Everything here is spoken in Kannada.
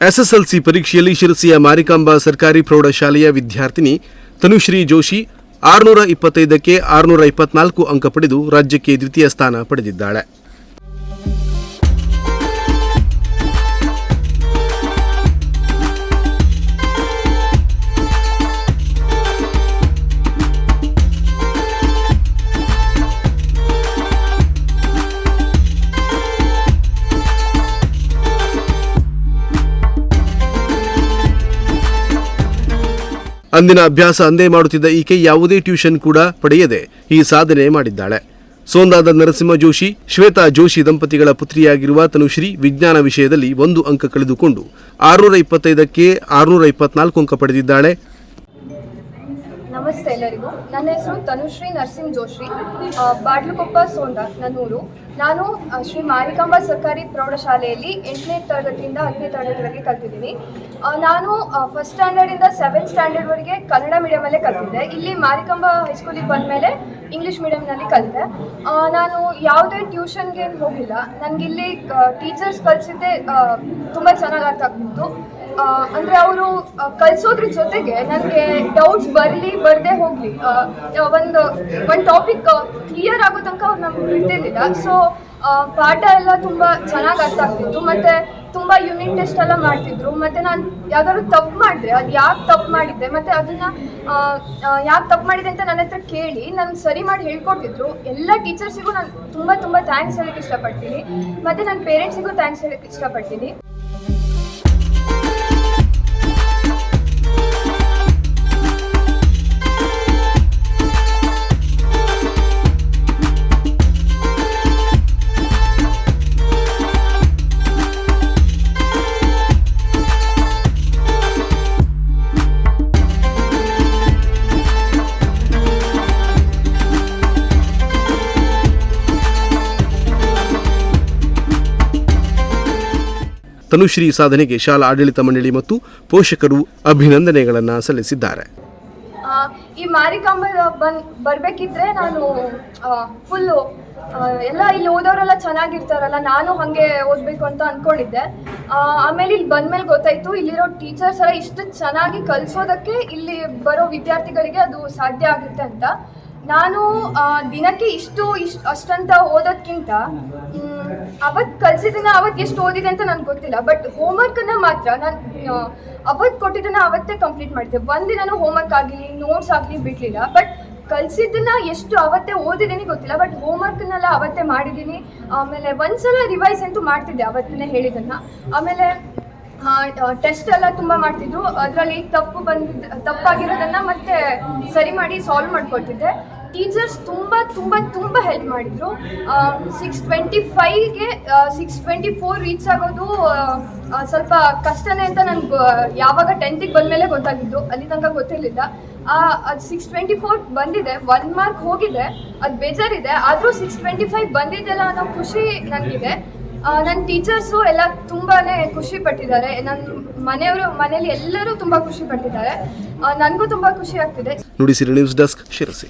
ಎಸ್ಎಸ್ಎಲ್ಸಿ ಪರೀಕ್ಷೆಯಲ್ಲಿ ಶಿರಸಿಯ ಮಾರಿಕಾಂಬಾ ಸರ್ಕಾರಿ ಪ್ರೌಢಶಾಲೆಯ ವಿದ್ಯಾರ್ಥಿನಿ ತನುಶ್ರೀ ಜೋಶಿ ಆರುನೂರ ಇಪ್ಪತ್ತೈದಕ್ಕೆ ಆರುನೂರ ಇಪ್ಪತ್ನಾಲ್ಕು ಅಂಕ ಪಡೆದು ರಾಜ್ಯಕ್ಕೆ ದ್ವಿತೀಯ ಸ್ಥಾನ ಪಡೆದಿದ್ದಾಳೆ. ಅಂದಿನ ಅಭ್ಯಾಸ ಅಂದೇ ಮಾಡುತ್ತಿದ್ದ ಈಕೆ ಯಾವುದೇ ಟ್ಯೂಷನ್ ಕೂಡ ಪಡೆಯದೆ ಈ ಸಾಧನೆ ಮಾಡಿದ್ದಾಳೆ. ಸೋಂದಾದ ನರಸಿಂಹ ಜೋಶಿ, ಶ್ವೇತಾ ಜೋಶಿ ದಂಪತಿಗಳ ಪುತ್ರಿಯಾಗಿರುವ ತನುಶ್ರೀ ವಿಜ್ಞಾನ ವಿಷಯದಲ್ಲಿ ಒಂದು ಅಂಕ ಕಳೆದುಕೊಂಡು ಆರುನೂರ ಇಪ್ಪತ್ತೈದಕ್ಕೆ ಆರುನೂರ ಇಪ್ಪತ್ನಾಲ್ಕು ಅಂಕ ಪಡೆದಿದ್ದಾಳೆ. ನಮಸ್ತೆ ಎಲ್ಲರಿಗೂ. ನನ್ನ ಹೆಸರು ತನುಶ್ರೀ ನರಸಿಂಹ ಜೋಶಿ ಆ, ಬಾಡ್ಲುಕೊಪ್ಪ ಸೋಂಡ ನನ್ನೂರು. ನಾನು ಶ್ರೀ ಮಾರಿಕಾಂಬ ಸರ್ಕಾರಿ ಪ್ರೌಢಶಾಲೆಯಲ್ಲಿ ಎಂಟನೇ ತರಗತಿಯಿಂದ ಹತ್ತನೇ ತರಗತಿವರೆಗೆ ಕಲ್ತಿದ್ದೀನಿ. ನಾನು ಫಸ್ಟ್ ಸ್ಟ್ಯಾಂಡರ್ಡಿಂದ ಸೆವೆಂತ್ ಸ್ಟ್ಯಾಂಡರ್ಡ್ವರೆಗೆ ಕನ್ನಡ ಮೀಡಿಯಮಲ್ಲೇ ಕಲ್ತಿದ್ದೆ. ಇಲ್ಲಿ ಮಾರಿಕಾಂಬ ಹೈಸ್ಕೂಲಿಗೆ ಬಂದಮೇಲೆ ಇಂಗ್ಲೀಷ್ ಮೀಡಿಯಮ್ನಲ್ಲಿ ಕಲಿತೆ. ನಾನು ಯಾವುದೇ ಟ್ಯೂಷನ್ಗೆ ಹೋಗಿಲ್ಲ. ನನಗಿಲ್ಲಿ ಟೀಚರ್ಸ್ ಕಲಿಸಿದ್ದೆ ತುಂಬ ಚೆನ್ನಾಗಿ ಅರ್ಥ ಆಗ್ತಿತ್ತು. ಅಂದ್ರೆ ಅವರು ಕಲಿಸೋದ್ರ ಜೊತೆಗೆ ನನಗೆ ಡೌಟ್ಸ್ ಬರಲಿ, ಬರದೆ ಹೋಗ್ಲಿ. ಒಂದು ಒಂದು ಟಾಪಿಕ್ ಕ್ಲಿಯರ್ ಆಗೋ ತನಕ ಅವ್ರು ನಮ್ಗೆ ಬಿಡ್ತಿರ್ಲಿಲ್ಲ ಸೊ ಪಾಠ ಎಲ್ಲ ತುಂಬ ಚೆನ್ನಾಗಿ ಅರ್ಥ ಆಗ್ತಿತ್ತು. ಮತ್ತೆ ತುಂಬ ಯೂನಿಟ್ ಟೆಸ್ಟ್ ಎಲ್ಲ ಮಾಡ್ತಿದ್ರು. ಮತ್ತೆ ನಾನು ಯಾವ್ದಾದ್ರು ತಪ್ಪು ಮಾಡಿದ್ರೆ, ಅದು ಯಾಕೆ ತಪ್ಪು ಮಾಡಿದ್ದೆ, ಮತ್ತೆ ಅದನ್ನ ಯಾಕೆ ತಪ್ಪು ಮಾಡಿದೆ ಅಂತ ನನ್ನ ಹತ್ರ ಕೇಳಿ ನನ್ಗೆ ಸರಿ ಮಾಡಿ ಹೇಳ್ಕೊಟ್ಟಿದ್ರು ಎಲ್ಲ ಟೀಚರ್ಸಿಗೂ ನಾನು ತುಂಬ ತುಂಬ ಥ್ಯಾಂಕ್ಸ್ ಹೇಳಕ್ಕೆ ಇಷ್ಟಪಡ್ತೀನಿ. ಮತ್ತೆ ನನ್ನ ಪೇರೆಂಟ್ಸಿಗೂ ಥ್ಯಾಂಕ್ಸ್ ಹೇಳಕ್ಕೆ ಇಷ್ಟಪಡ್ತೀನಿ. ತನುಶ್ರೀ ಸಾಧನೆಗೆ ಶಾಲಾ ಆಡಳಿತ ಮಂಡಳಿ ಮತ್ತು ಪೋಷಕರು ಅಭಿನಂದನೆಗಳನ್ನು ಸಲ್ಲಿಸಿದ್ದಾರೆ. ಈ ಮಾರಿಕಾಂಬ ಬನ್, ಬರಬೇಕಿದ್ರೆ ನಾನು ಫುಲ್ಲು ಎಲ್ಲ ಇಲ್ಲಿ ಓದೋರೆಲ್ಲ ಚೆನ್ನಾಗಿರ್ತಾರಲ್ಲ, ನಾನು ಹಾಗೆ ಓದಬೇಕು ಅಂತ ಅಂದ್ಕೊಂಡಿದ್ದೆ ಆಮೇಲೆ ಇಲ್ಲಿ ಬಂದ್ಮೇಲೆ ಗೊತ್ತಾಯಿತು, ಇಲ್ಲಿರೋ ಟೀಚರ್ಸ್ ಎಲ್ಲ ಇಷ್ಟು ಚೆನ್ನಾಗಿ ಕಲಿಸೋದಕ್ಕೆ ಇಲ್ಲಿ ಬರೋ ವಿದ್ಯಾರ್ಥಿಗಳಿಗೆ ಅದು ಸಾಧ್ಯ ಆಗುತ್ತೆ ಅಂತ. ನಾನು ದಿನಕ್ಕೆ ಇಷ್ಟು ಇಷ್ಟು, ಅಷ್ಟಂತ ಓದೋದ್ಕಿಂತ ಅವತ್ತು ಕಲ್ಸಿದನ್ನ ಅವತ್ತು ಎಷ್ಟು ಓದಿದೆ ಅಂತ ನನಗೆ ಗೊತ್ತಿಲ್ಲ. ಬಟ್ ಹೋಮ್ವರ್ಕನ್ನು ಮಾತ್ರ ನಾನು ಅವತ್ತು ಕೊಟ್ಟಿದ್ದನ್ನ ಅವತ್ತೇ ಕಂಪ್ಲೀಟ್ ಮಾಡಿದ್ದೆ ಹೋಮ್ ಹೋಮ್ವರ್ಕ್ ಆಗಲಿ ನೋಟ್ಸ್ ಆಗಲಿ ಬಿಡಲಿಲ್ಲ. ಬಟ್ ಕಲಿಸಿದ್ದನ್ನ ಎಷ್ಟು ಅವತ್ತೇ ಓದಿದ್ದೀನಿ ಗೊತ್ತಿಲ್ಲ. ಬಟ್ ಹೋಮ್ವರ್ಕ್ನೆಲ್ಲ ಅವತ್ತೇ ಮಾಡಿದ್ದೀನಿ ಆಮೇಲೆ ಒಂದ್ಸಲ ರಿವೈಸ್ ಅಂತೂ ಮಾಡ್ತಿದ್ದೆ ಅವತ್ತನ್ನೇ ಹೇಳಿದ್ದನ್ನು. ಆಮೇಲೆ ಟೆಸ್ಟ್ ಎಲ್ಲ ತುಂಬಾ ಮಾಡ್ತಿದ್ರು. ಅದರಲ್ಲಿ ತಪ್ಪು ಬಂದಿದ್ದ, ತಪ್ಪಾಗಿರೋದನ್ನ ಮತ್ತೆ ಸರಿ ಮಾಡಿ ಸಾಲ್ವ್ ಮಾಡ್ಕೊಟ್ಟಿದ್ದೆ. ಟೀಚರ್ಸ್ ತುಂಬ ತುಂಬ ತುಂಬ ಹೆಲ್ಪ್ ಮಾಡಿದರು. ಸಿಕ್ಸ್ ಟ್ವೆಂಟಿ ಫೈವ್ಗೆ ಸಿಕ್ಸ್ ಟ್ವೆಂಟಿ ಫೋರ್ ರೀಚ್ ಆಗೋದು ಸ್ವಲ್ಪ ಕಷ್ಟನೇ ಅಂತ ನನಗೆ ಯಾವಾಗ ಟೆಂತಿಗೆ ಬಂದಮೇಲೆ ಗೊತ್ತಾಗಿದ್ದು. ಅಲ್ಲಿ ತನಕ ಗೊತ್ತಿರಲಿಲ್ಲ. ಅದು ಸಿಕ್ಸ್ ಟ್ವೆಂಟಿ ಫೋರ್ ಬಂದಿದೆ. ಒನ್ ಮಾರ್ಕ್ ಹೋಗಿದೆ. ಅದು ಬೇಜಾರಿದೆ. ಆದರೂ ಸಿಕ್ಸ್ ಟ್ವೆಂಟಿ ಫೈವ್ ಬಂದಿದ್ದೆಲ್ಲ ಅನ್ನೋ ಖುಷಿ ನನಗಿದೆ ನನ್ನ ಟೀಚರ್ಸು ಎಲ್ಲ ತುಂಬಾ ಖುಷಿ ಪಟ್ಟಿದ್ದಾರೆ. ನನ್ನ ಮನೆಯವರು, ಮನೇಲಿ ಎಲ್ಲರೂ ತುಂಬ ಖುಷಿ ಪಟ್ಟಿದ್ದಾರೆ. ನನಗೂ ತುಂಬ ಖುಷಿ ಆಗ್ತಿದೆ. Nudisiri news desk Sirsi.